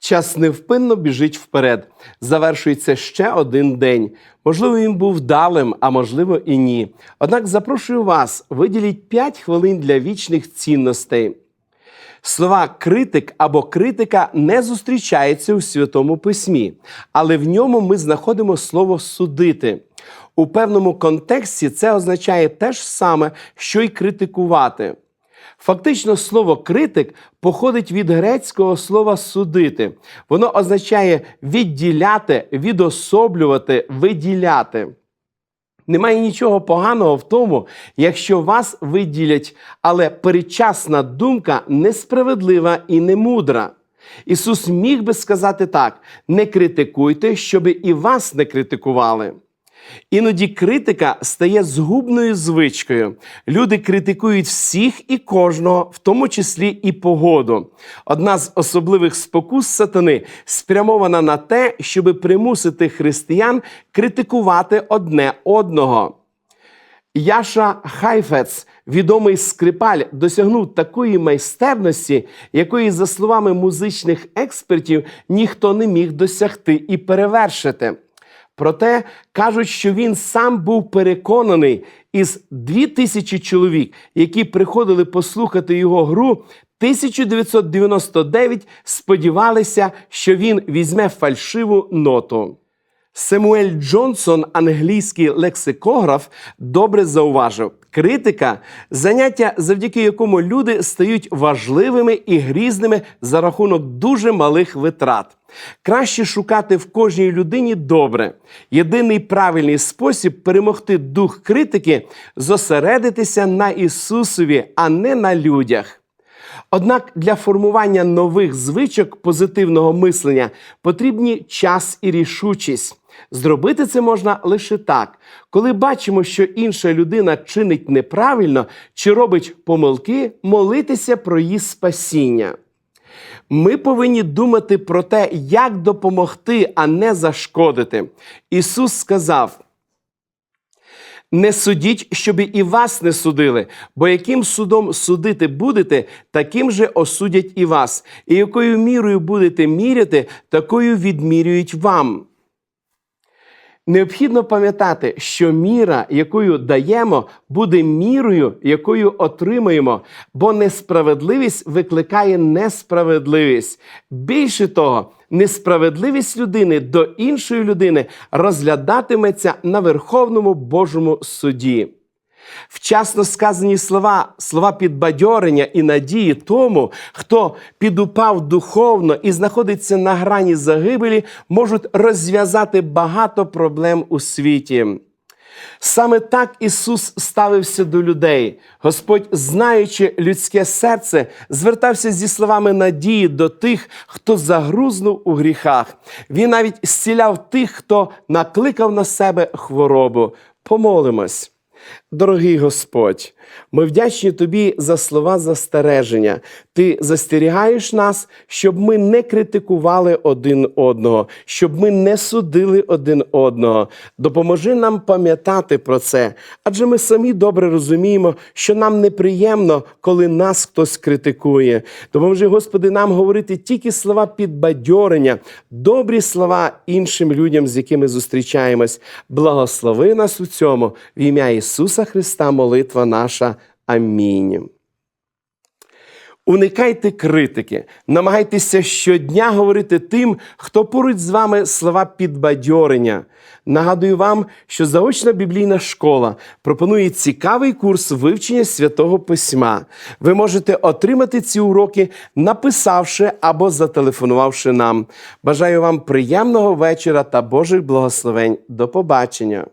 Час невпинно біжить вперед. Завершується ще один день. Можливо, він був вдалим, а можливо і ні. Однак запрошую вас, виділіть 5 хвилин для вічних цінностей. Слова критик або критика не зустрічаються у Святому Письмі, але в ньому ми знаходимо слово судити. У певному контексті це означає те ж саме, що й критикувати. Фактично, слово критик походить від грецького слова судити. Воно означає відділяти, відособлювати, виділяти. Немає нічого поганого в тому, якщо вас виділять, але передчасна думка несправедлива і немудра. Ісус міг би сказати так: не критикуйте, щоби і вас не критикували. Іноді критика стає згубною звичкою. Люди критикують всіх і кожного, в тому числі і погоду. Одна з особливих спокус сатани спрямована на те, щоб примусити християн критикувати одне одного. Яша Хайфец, відомий скрипаль, досягнув такої майстерності, якої, за словами музичних експертів, ніхто не міг досягти і перевершити. Проте кажуть, що він сам був переконаний із 2000 чоловік, які приходили послухати його гру. 1999 сподівалися, що він візьме фальшиву ноту. Семуель Джонсон, англійський лексикограф, добре зауважив: критика заняття, завдяки якому люди стають важливими і грізними за рахунок дуже малих витрат. Краще шукати в кожній людині добре. Єдиний правильний спосіб перемогти дух критики зосередитися на Ісусові, а не на людях. Однак для формування нових звичок позитивного мислення потрібні час і рішучість. Зробити це можна лише так, коли бачимо, що інша людина чинить неправильно чи робить помилки, молитися про її спасіння. Ми повинні думати про те, як допомогти, а не зашкодити. Ісус сказав. Не судіть, щоб і вас не судили, бо яким судом судити будете, таким же осудять і вас, і якою мірою будете міряти, такою відмірюють вам. Необхідно пам'ятати, що міра, якою даємо, буде мірою, якою отримаємо, бо несправедливість викликає несправедливість. Більше того, несправедливість людини до іншої людини розглядатиметься на Верховному Божому суді. Вчасно сказані слова, слова підбадьорення і надії тому, хто підупав духовно і знаходиться на грані загибелі, можуть розв'язати багато проблем у світі. Саме так Ісус ставився до людей. Господь, знаючи людське серце, звертався зі словами надії до тих, хто загрузнув у гріхах. Він навіть зціляв тих, хто накликав на себе хворобу. Помолимось. Дорогий Господь, ми вдячні Тобі за слова застереження. Ти застерігаєш нас, щоб ми не критикували один одного, щоб ми не судили один одного. Допоможи нам пам'ятати про це, адже ми самі добре розуміємо, що нам неприємно, коли нас хтось критикує. Допоможи, Господи, нам говорити тільки слова підбадьорення, добрі слова іншим людям, з якими зустрічаємось. Благослови нас у цьому в ім'я Ісуса Христа, молитва наша. Амінь. Уникайте критики, намагайтеся щодня говорити тим, хто поруч з вами слова підбадьорення. Нагадую вам, що заочна біблійна школа пропонує цікавий курс вивчення святого письма. Ви можете отримати ці уроки, написавши або зателефонувавши нам. Бажаю вам приємного вечора та Божих благословень. До побачення!